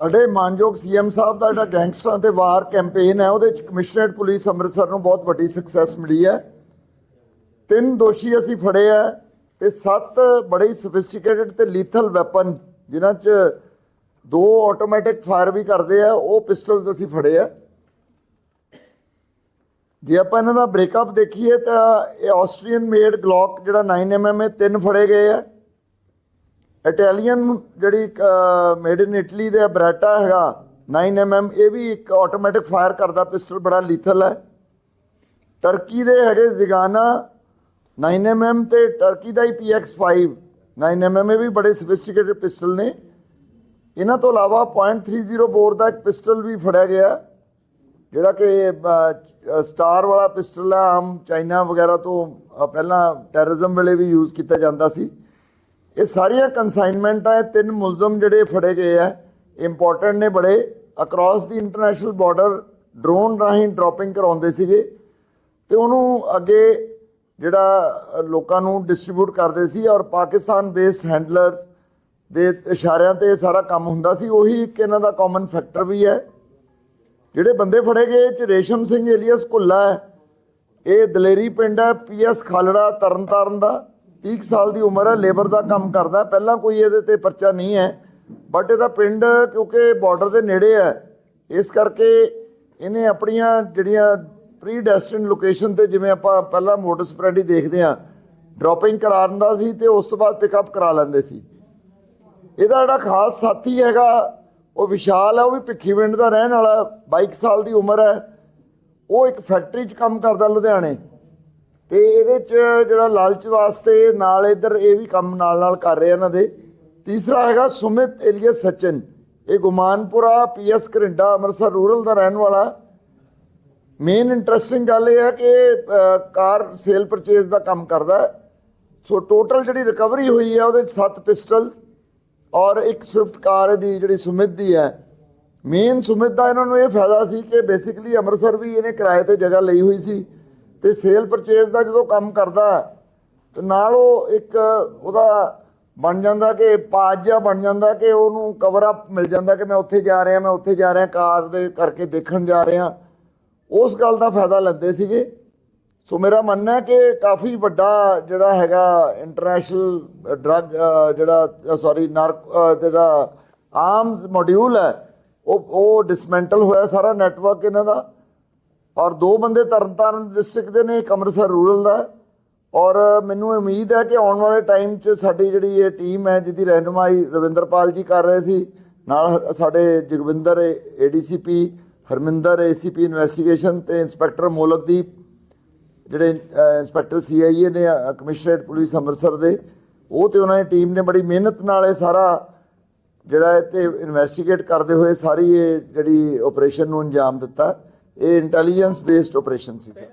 ਸਾਡੇ ਮਾਨਯੋਗ ਸੀਐਮ ਸਾਹਿਬ ਦਾ ਜਿਹੜਾ ਗੈਂਗਸਟਰਾਂ ਤੇ ਵਾਰ ਕੈਂਪੇਨ ਹੈ, ਉਹਦੇ ਚ ਕਮਿਸ਼ਨਰੇਟ ਪੁਲਿਸ ਅੰਮ੍ਰਿਤਸਰ ਨੂੰ ਬਹੁਤ ਵੱਡੀ ਸਕਸੈਸ ਮਿਲੀ ਹੈ। ਤਿੰਨ ਦੋਸ਼ੀ ਅਸੀਂ ਫੜੇ ਆ ਤੇ ਸੱਤ ਬੜੇ ਸੋਫਿਸਟੀਕੇਟਡ ਤੇ ਲੀਥਲ ਵੈਪਨ ਜਿਨ੍ਹਾਂ ਚ ਦੋ ਆਟੋਮੈਟਿਕ ਫਾਇਰ ਵੀ ਕਰਦੇ ਆ ਉਹ ਪਿਸਟਲਸ ਅਸੀਂ ਫੜੇ ਆ ਜੇ ਆਪਾਂ ਇਹਨਾਂ ਦਾ ਬ੍ਰੇਕਅਪ ਦੇਖੀਏ ਤਾਂ ਇਹ ਆਸਟਰੀਅਨ ਮੇਡ ਗਲੌਕ ਜਿਹੜਾ 9mm ਹੈ ਤਿੰਨ ਫੜੇ ਗਏ ਆ ਇਟਾਲੀਅਨ ਜਿਹੜੀ ਮੇਡ ਇਨ ਇਟਲੀ ਦੇ ਬਰਾਟਾ ਹੈਗਾ 9mm ਇਹ ਵੀ ਇੱਕ ਆਟੋਮੈਟਿਕ ਫਾਇਰ ਕਰਦਾ ਪਿਸਟਲ ਬੜਾ ਲੀਥਲ ਹੈ। ਟਰਕੀ ਦੇ ਹੈਗੇ ਜ਼ਿਗਾਨਾ 9mm ਤੇ ਟਰਕੀ ਦਾ ਹੀ PX5 9mm ਇਹ ਵੀ ਬੜੇ ਸੋਫਿਸਟੀਕੇਟਡ ਪਿਸਟਲ ਨੇ। ਇਹਨਾਂ ਤੋਂ ਇਲਾਵਾ .30 ਬੋਰ ਦਾ ਇੱਕ ਪਿਸਟਲ ਵੀ ਫੜਿਆ ਗਿਆ ਜਿਹੜਾ ਕਿ ਸਟਾਰ ਵਾਲਾ ਪਿਸਟਲ ਹੈ। ਆਮ ਚਾਈਨਾ ਵਗੈਰਾ ਤੋਂ ਪਹਿਲਾਂ ਟੈਰਰਿਜ਼ਮ ਵੇਲੇ ਵੀ ਯੂਜ਼ ਕੀਤਾ ਜਾਂਦਾ ਸੀ। ਇਹ ਸਾਰੀਆਂ ਕੰਸਾਈਨਮੈਂਟਾਂ ਇਹ ਤਿੰਨ ਮੁਲਜ਼ਮ ਜਿਹੜੇ ਫੜੇ ਗਏ ਆ। ਇੰਪੋਰਟੈਂਟ ਨੇ ਬੜੇ। ਅਕ੍ਰੋਸ ਦੀ ਇੰਟਰਨੈਸ਼ਨਲ ਬਾਰਡਰ ਡਰੋਨ ਰਾਹੀਂ ਡ੍ਰੌਪਿੰਗ ਕਰਾਉਂਦੇ ਸੀਗੇ। ਤੇ ਉਹਨੂੰ ਅੱਗੇ ਜਿਹੜਾ ਲੋਕਾਂ ਨੂੰ ਡਿਸਟ੍ਰੀਬਿਊਟ ਕਰਦੇ ਸੀ ਔਰ ਪਾਕਿਸਤਾਨ ਬੇਸਡ ਹੈਂਡਲਰਸ ਦੇ ਇਸ਼ਾਰਿਆਂ ਤੇ ਸਾਰਾ ਕੰਮ ਹੁੰਦਾ ਸੀ। ਉਹੀ ਇੱਕ ਇਹਨਾਂ ਦਾ ਕਾਮਨ ਫੈਕਟਰ ਵੀ ਹੈ। ਜਿਹੜੇ ਬੰਦੇ ਫੜੇ ਗਏ ਚ ਰੇਸ਼ਮ ਸਿੰਘ, ਏਲੀਅਸ ਭੁੱਲਾ ਹੈ। ਇਹ ਦਲੇਰੀ ਪਿੰਡ ਹੈ ਪੀਐਸ ਖਾਲੜਾ, ਤਰਨਤਾਰਨ ਦਾ। 30 ਕੁ ਸਾਲ ਦੀ ਉਮਰ ਹੈ, ਲੇਬਰ ਦਾ ਕੰਮ ਕਰਦਾ ਪਹਿਲਾਂ ਕੋਈ ਇਹਦੇ ਤੇ ਪਰਚਾ ਨਹੀਂ ਹੈ ਬਟ ਇਹਦਾ ਪਿੰਡ ਕਿਉਂਕਿ ਬਾਰਡਰ ਦੇ ਨੇੜੇ ਹੈ। ਇਸ ਕਰਕੇ ਇਹਨੇ ਆਪਣੀਆਂ ਜਿਹੜੀਆਂ ਪ੍ਰੀ ਡੈਸਟਿਨ ਲੋਕੇਸ਼ਨ ਤੇ ਜਿਵੇਂ ਆਪਾਂ ਪਹਿਲਾਂ ਮੋਟਰ ਸਪਰੈਡੀ ਦੇਖਦੇ ਆ ਡ੍ਰੌਪਿੰਗ ਕਰਾਉਂਦਾ ਸੀ ਤੇ ਉਸ ਤੋਂ ਬਾਅਦ ਪਿਕਅਪ ਕਰਾ ਲੈਂਦੇ ਸੀ। ਇਹਦਾ ਜਿਹੜਾ ਖਾਸ ਸਾਥੀ ਹੈਗਾ, ਉਹ ਵਿਸ਼ਾਲ ਹੈ, ਉਹ ਵੀ ਭਿੱਖੀਵਿੰਡ ਦਾ ਰਹਿਣ ਵਾਲਾ 22 ਸਾਲ ਦੀ ਉਮਰ ਹੈ। ਉਹ ਇੱਕ ਫੈਕਟਰੀ 'ਚ ਕੰਮ ਕਰਦਾ ਲੁਧਿਆਣੇ। ਤੇ ਇਹਦੇ 'ਚ ਜਿਹੜਾ ਲਾਲਚ ਵਾਸਤੇ ਨਾਲ ਇਧਰ ਇਹ ਵੀ ਕੰਮ ਨਾਲ ਨਾਲ ਕਰ ਰਹੇ ਇਹਨਾਂ ਦੇ। ਤੀਸਰਾ ਹੈਗਾ ਸੁਮਿਤ ਏਲੀਅਸ ਸਚਨ। ਇਹ ਗੁਮਾਨਪੁਰਾ ਪੀਐਸ ਘਰਿੰਡਾ ਅੰਮ੍ਰਿਤਸਰ ਰੂਰਲ ਦਾ ਰਹਿਣ ਵਾਲਾ। ਮੇਨ ਇੰਟਰਸਟਿੰਗ ਗੱਲ ਇਹ ਹੈ ਕਿ ਕਾਰ ਸੇਲ ਪਰਚੇਸ ਦਾ ਕੰਮ ਕਰਦਾ ਸੋ ਟੋਟਲ ਜਿਹੜੀ ਰਿਕਵਰੀ ਹੋਈ ਹੈ ਉਹਦੇ 'ਚ 7 ਪਿਸਟਲ ਔਰ ਇੱਕ ਸਵਿਫਟ ਕਾਰ ਦੀ ਜਿਹੜੀ ਸੁਮਿਤ ਦੀ ਹੈ। ਮੇਨ ਸੁਮਿਤ ਦਾ ਇਹਨਾਂ ਨੂੰ ਇਹ ਫਾਇਦਾ ਸੀ ਕਿ ਬੇਸਿਕਲੀ ਅੰਮ੍ਰਿਤਸਰ ਵੀ ਇਹਨੇ ਕਿਰਾਏ ਤੇ ਜਗ੍ਹਾ ਲਈ ਹੋਈ ਸੀ। ਤੇ ਸੇਲ ਪਰਚੇਸ ਦਾ ਜਦੋਂ ਕੰਮ ਕਰਦਾ ਹੈ, ਤੇ ਨਾਲ ਉਹ ਇੱਕ ਉਹਦਾ ਬਣ ਜਾਂਦਾ ਕਿ ਪਾਜ ਜਿਹਾ ਬਣ ਜਾਂਦਾ ਕਿ ਉਹਨੂੰ ਕਵਰ ਅਪ ਮਿਲ ਜਾਂਦਾ ਕਿ ਮੈਂ ਉੱਥੇ ਜਾ ਰਿਹਾ ਮੈਂ ਉੱਥੇ ਜਾ ਰਿਹਾ ਕਾਰ ਦੇ ਕਰਕੇ ਦੇਖਣ ਜਾ ਰਿਹਾ। ਉਸ ਗੱਲ ਦਾ ਫਾਇਦਾ ਲੈਂਦੇ ਸੀਗੇ। ਸੋ ਮੇਰਾ ਮੰਨਣਾ ਹੈ ਕਿ ਕਾਫੀ ਵੱਡਾ ਜਿਹੜਾ ਹੈਗਾ ਇੰਟਰਨੈਸ਼ਨਲ ਡਰੱਗ ਜਿਹੜਾ ਸੌਰੀ ਨਾਰਕ ਜਿਹੜਾ ਆਰਮਸ ਮੋਡਿਊਲ ਹੈ ਉਹ ਉਹ ਡਿਸਮੈਂਟਲ ਹੋਇਆ ਸਾਰਾ ਨੈਟਵਰਕ ਇਹਨਾਂ ਦਾ। ਔਰ ਦੋ ਬੰਦੇ ਤਰਨਤਾਰਨ ਡਿਸਟ੍ਰਿਕਟ ਦੇ ਨੇ ਇੱਕ ਅੰਮ੍ਰਿਤਸਰ ਰੂਰਲ ਦਾ ਔਰ ਮੈਨੂੰ ਉਮੀਦ ਹੈ ਕਿ ਆਉਣ ਵਾਲੇ ਟਾਈਮ 'ਚ ਸਾਡੀ ਜਿਹੜੀ ਇਹ ਟੀਮ ਹੈ ਜਿਹਦੀ ਰਹਿਨੁਮਾਈ ਰਵਿੰਦਰਪਾਲ ਜੀ ਕਰ ਰਹੇ ਸੀ ਨਾਲ ਸਾਡੇ Jagwinder ADCP Harminder ACP investigation ਤੇ ਇੰਸਪੈਕਟਰ ਮੋਲਕਦੀਪ ਜਿਹੜੇ ਅ, ਇੰਸਪੈਕਟਰ ਸੀਆਈਏ ਨੇ ਕਮਿਸ਼ਨਰੇਟ ਪੁਲਿਸ ਅੰਮ੍ਰਿਤਸਰ ਦੇ ਉਹ ਤੇ ਉਹਨਾਂ ਦੀ ਟੀਮ ਨੇ ਬੜੀ ਮਿਹਨਤ ਨਾਲ ਇਹ ਸਾਰਾ ਜਿਹੜਾ ਇਹ ਤੇ ਇਨਵੈਸਟੀਗੇਟ ਕਰਦੇ ਹੋਏ ਸਾਰੀ ਇਹ ਜਿਹੜੀ ਆਪਰੇਸ਼ਨ ਨੂੰ ਅੰਜਾਮ ਦਿੱਤਾ। ਇਹ ਇੰਟੈਲੀਜੈਂਸ ਬੇਸਡ ਆਪਰੇਸ਼ਨ ਸੀ ਸਰ